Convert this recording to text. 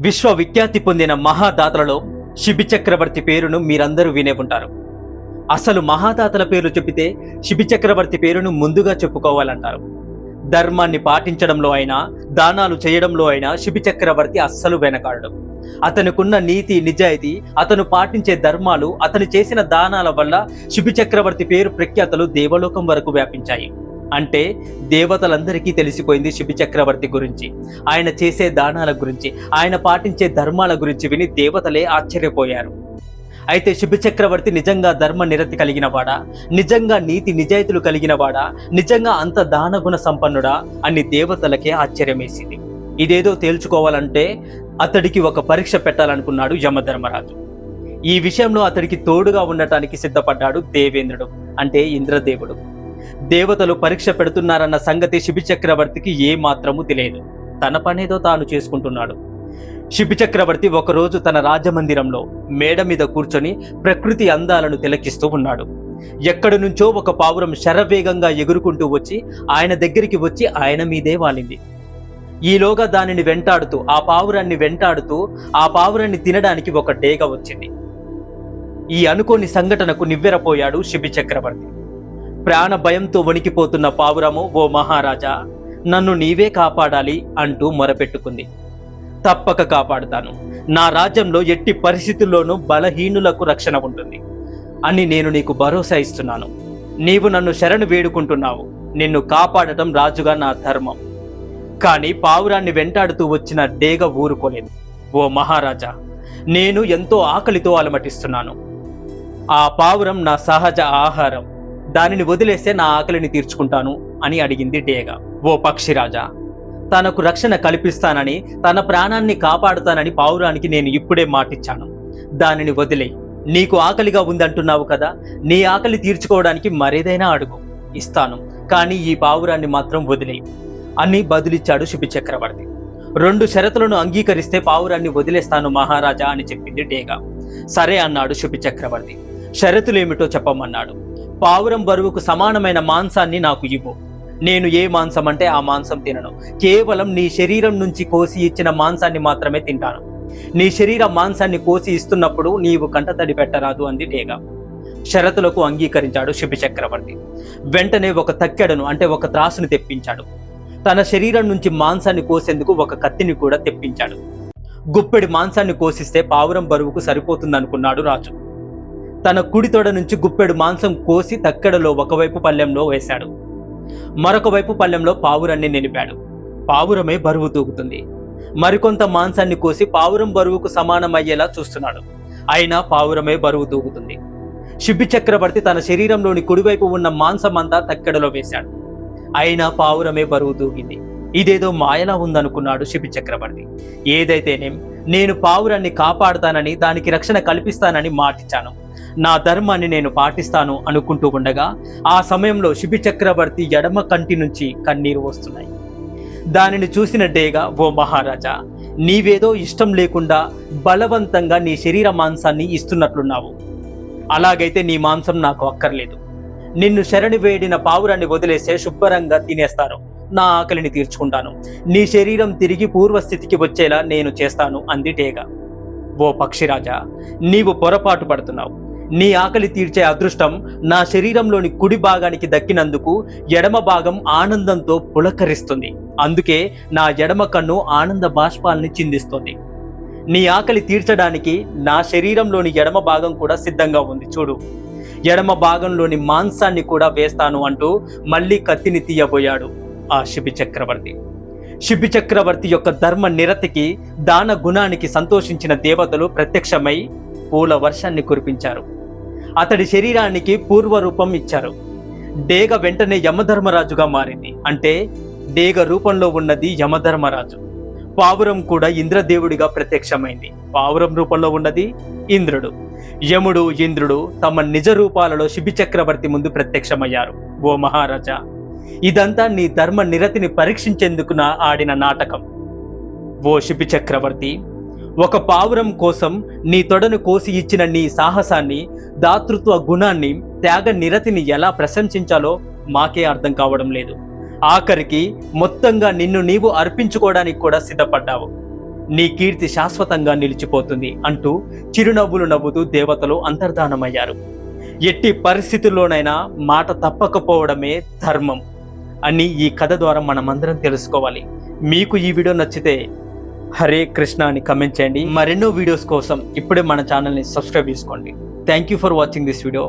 విశ్వవిఖ్యాతి పొందిన మహాదాతలలో శిబి చక్రవర్తి పేరును మీరందరూ వినే ఉంటారు. అసలు మహాదాతల పేర్లు చెబితే శిబి చక్రవర్తి పేరును ముందుగా చెప్పుకోవాలంటారు. ధర్మాన్ని పాటించడంలో అయినా దానాలు చేయడంలో అయినా శిబి చక్రవర్తి అస్సలు వెనకాడడం. అతనుకున్న నీతి నిజాయితీ అతను పాటించే ధర్మాలు అతను చేసిన దానాల వల్ల శిబి చక్రవర్తి పేరు ప్రఖ్యాతలు దేవలోకం వరకు వ్యాపించాయి. అంటే దేవతలందరికీ తెలిసిపోయింది శిబి చక్రవర్తి గురించి. ఆయన చేసే దానాల గురించి ఆయన పాటించే ధర్మాల గురించి విని దేవతలే ఆశ్చర్యపోయారు. అయితే శిబి చక్రవర్తి నిజంగా ధర్మ నిరతి కలిగినవాడా నిజంగా నీతి నిజాయితీలు కలిగినవాడా నిజంగా అంత దానగుణ సంపన్నుడా? అని దేవతలకే ఆశ్చర్యమేసింది. ఇదేదో తేల్చుకోవాలంటే అతడికి ఒక పరీక్ష పెట్టాలనుకున్నాడు యమధర్మరాజు. ఈ విషయంలో అతడికి తోడుగా ఉండటానికి సిద్ధపడ్డాడు దేవేంద్రుడు అంటే ఇంద్రదేవుడు. దేవతలు పరీక్ష పెడుతున్నారన్న సంగతి శిబి చక్రవర్తికి ఏ తెలియదు. తన పనేదో తాను చేసుకుంటున్నాడు. శిబి చక్రవర్తి ఒకరోజు తన రాజమందిరంలో మేడ మీద కూర్చొని ప్రకృతి అందాలను తిలకిస్తూ ఉన్నాడు. ఎక్కడి నుంచో ఒక పావురం శరవేగంగా ఎగురుకుంటూ వచ్చి ఆయన దగ్గరికి వచ్చి ఆయన మీదే వాలింది. ఈలోగా దానిని వెంటాడుతూ ఆ పావురాన్ని వెంటాడుతూ ఆ పావురాన్ని తినడానికి ఒక డేగ వచ్చింది. ఈ అనుకోని సంఘటనకు నివ్వెరపోయాడు శిబి చక్రవర్తి. ప్రాణ భయంతో వణికిపోతున్న పావురము ఓ మహారాజా నన్ను నీవే కాపాడాలి అంటూ మొరపెట్టుకుంది. తప్పక కాపాడుతాను. నా రాజ్యంలో ఎట్టి పరిస్థితుల్లోనూ బలహీనులకు రక్షణ ఉంటుంది. అని నేను నీకు భరోసా ఇస్తున్నాను. నీవు నన్ను శరణు వేడుకుంటున్నావు. నిన్ను కాపాడటం రాజుగా నా ధర్మం. కానీ పావురాన్ని వెంటాడుతూ వచ్చిన డేగ ఊరుకోలేదు. ఓ మహారాజా నేను ఎంతో ఆకలితో అలమటిస్తున్నాను. ఆ పావురం నా సహజ ఆహారం. దానిని వదిలేస్తే నా ఆకలిని తీర్చుకుంటాను అని అడిగింది డేగ. ఓ పక్షిరాజా తనకు రక్షణ కల్పిస్తానని తన ప్రాణాన్ని కాపాడుతానని పావురానికి నేను ఇప్పుడే మాటిచ్చాను. దానిని వదిలే నీకు ఆకలిగా ఉందంటున్నావు కదా నీ ఆకలి తీర్చుకోవడానికి మరేదైనా అడుగు. ఇస్తాను కానీ ఈ పావురాన్ని మాత్రం వదిలే అని బదులిచ్చాడు శిబి చక్రవర్తి. రెండు షరతులను అంగీకరిస్తే పావురాన్ని వదిలేస్తాను మహారాజా అని చెప్పింది డేగా. సరే అన్నాడు శుభిచక్రవర్తి షరతులేమిటో చెప్పమన్నాడు. పావురం బరువుకు సమానమైన మాంసాన్ని నాకు ఇవ్వు. నేను ఏ మాంసం అంటే ఆ మాంసం తినను. కేవలం నీ శరీరం నుంచి కోసి ఇచ్చిన మాంసాన్ని మాత్రమే తింటాను. నీ శరీర మాంసాన్ని కోసి ఇస్తున్నప్పుడు నీవు కంటతడి పెట్టరాదు అంది డేగా షరతులకు అంగీకరించాడు శిబిచక్రవర్తి వెంటనే ఒక తక్కెడను అంటే ఒక త్రాసును తెప్పించాడు. తన శరీరం నుంచి మాంసాన్ని కోసేందుకు ఒక కత్తిని కూడా తెప్పించాడు. గుప్పెడి మాంసాన్ని కోసిస్తే పావురం బరువుకు సరిపోతుందనుకున్నాడు రాజు. తన కుడి తొడ నుంచి గుప్పెడు మాంసం కోసి తక్కెడలో ఒకవైపు పల్లెంలో వేశాడు. మరొక వైపు పల్లెంలో పావురాన్ని నిలిపాడు పావురమే బరువు తూగుతుంది. మరికొంత మాంసాన్ని కోసి పావురం బరువుకు సమానమయ్యేలా చూస్తున్నాడు. అయినా పావురమే బరువు తూగుతుంది. శిబి చక్రవర్తి తన శరీరంలోని కుడివైపు ఉన్న మాంసమంతా తక్కెడలో వేశాడు. అయినా పావురమే బరువు తూగింది. ఇదేదో మాయలా ఉందనుకున్నాడు శిబి చక్రవర్తి. ఏదైతేనేం నేను పావురాన్ని కాపాడుతానని దానికి రక్షణ కల్పిస్తానని మాటిచ్చాను. నా ధర్మాన్ని నేను పాటిస్తాను అనుకుంటూ ఉండగా ఆ సమయంలో శిబి చక్రవర్తి ఎడమ కంటి నుంచి కన్నీరు వస్తున్నాయి. దానిని చూసిన డేగా ఓ మహారాజా నీవేదో ఇష్టం లేకుండా బలవంతంగా నీ శరీర మాంసాన్ని ఇస్తున్నట్లున్నావు. అలాగైతే నీ మాంసం నాకు అక్కర్లేదు. నిన్ను శరణి వేడిన పావురాన్ని వదిలేస్తే శుభ్రంగా తినేస్తారు. నా ఆకలిని తీర్చుకుంటాను. నీ శరీరం తిరిగి పూర్వస్థితికి వచ్చేలా నేను చేస్తాను అంది టేగ ఓ పక్షిరాజా నీవు పొరపాటు పడుతున్నావు. నీ ఆకలి తీర్చే అదృష్టం నా శరీరంలోని కుడి భాగానికి దక్కినందుకు ఎడమ భాగం ఆనందంతో పులకరిస్తుంది. అందుకే నా ఎడమ కన్ను ఆనంద బాష్పాల్ని చిందిస్తుంది. నీ ఆకలి తీర్చడానికి నా శరీరంలోని ఎడమ భాగం కూడా సిద్ధంగా ఉంది చూడు. ఎడమ భాగంలోని మాంసాన్ని కూడా వేస్తాను అంటూ మళ్ళీ కత్తిని తీయబోయాడు. ఆ శిబి చక్రవర్తి. శిబి చక్రవర్తి యొక్క ధర్మ నిరతికి దాన గుణానికి సంతోషించిన దేవతలు ప్రత్యక్షమై పూల వర్షాన్ని కురిపించారు. అతడి శరీరానికి పూర్వరూపం ఇచ్చారు. డేగ వెంటనే యమధర్మరాజుగా మారింది. అంటే డేగ రూపంలో ఉన్నది యమధర్మరాజు. పావురం కూడా ఇంద్రదేవుడిగా ప్రత్యక్షమైంది. పావురం రూపంలో ఉన్నది ఇంద్రుడు. యముడు ఇంద్రుడు తమ నిజ రూపాలలో శిబి చక్రవర్తి ముందు ప్రత్యక్షమయ్యారు. ఓ మహారాజా! ఇదంతా నీ ధర్మ నిరతిని పరీక్షించేందుకు నా ఆడిన నాటకం. ఓ శిపి చక్రవర్తి ఒక పావురం కోసం నీ తొడను కోసి ఇచ్చిన నీ సాహసాన్ని దాతృత్వ గుణాన్ని త్యాగ నిరతిని ఎలా ప్రశంసించాలో మాకే అర్థం కావడం లేదు. ఆఖరికి మొత్తంగా నిన్ను నీవు అర్పించుకోవడానికి కూడా సిద్ధపడ్డావు. నీ కీర్తి శాశ్వతంగా నిలిచిపోతుంది అంటూ చిరునవ్వులు నవ్వుతూ దేవతలు అంతర్ధానమయ్యారు. ఎట్టి పరిస్థితుల్లోనైనా మాట తప్పకపోవడమే ధర్మం. అని ఈ కథ ద్వారా మనమందరం తెలుసుకోవాలి. మీకు ఈ వీడియో నచ్చితే హరే కృష్ణ అని కమెంట్ చేయండి. మరెన్నో వీడియోస్ కోసం ఇప్పుడే మన ఛానల్ని సబ్స్క్రైబ్ చేసుకోండి. Thank you for watching this video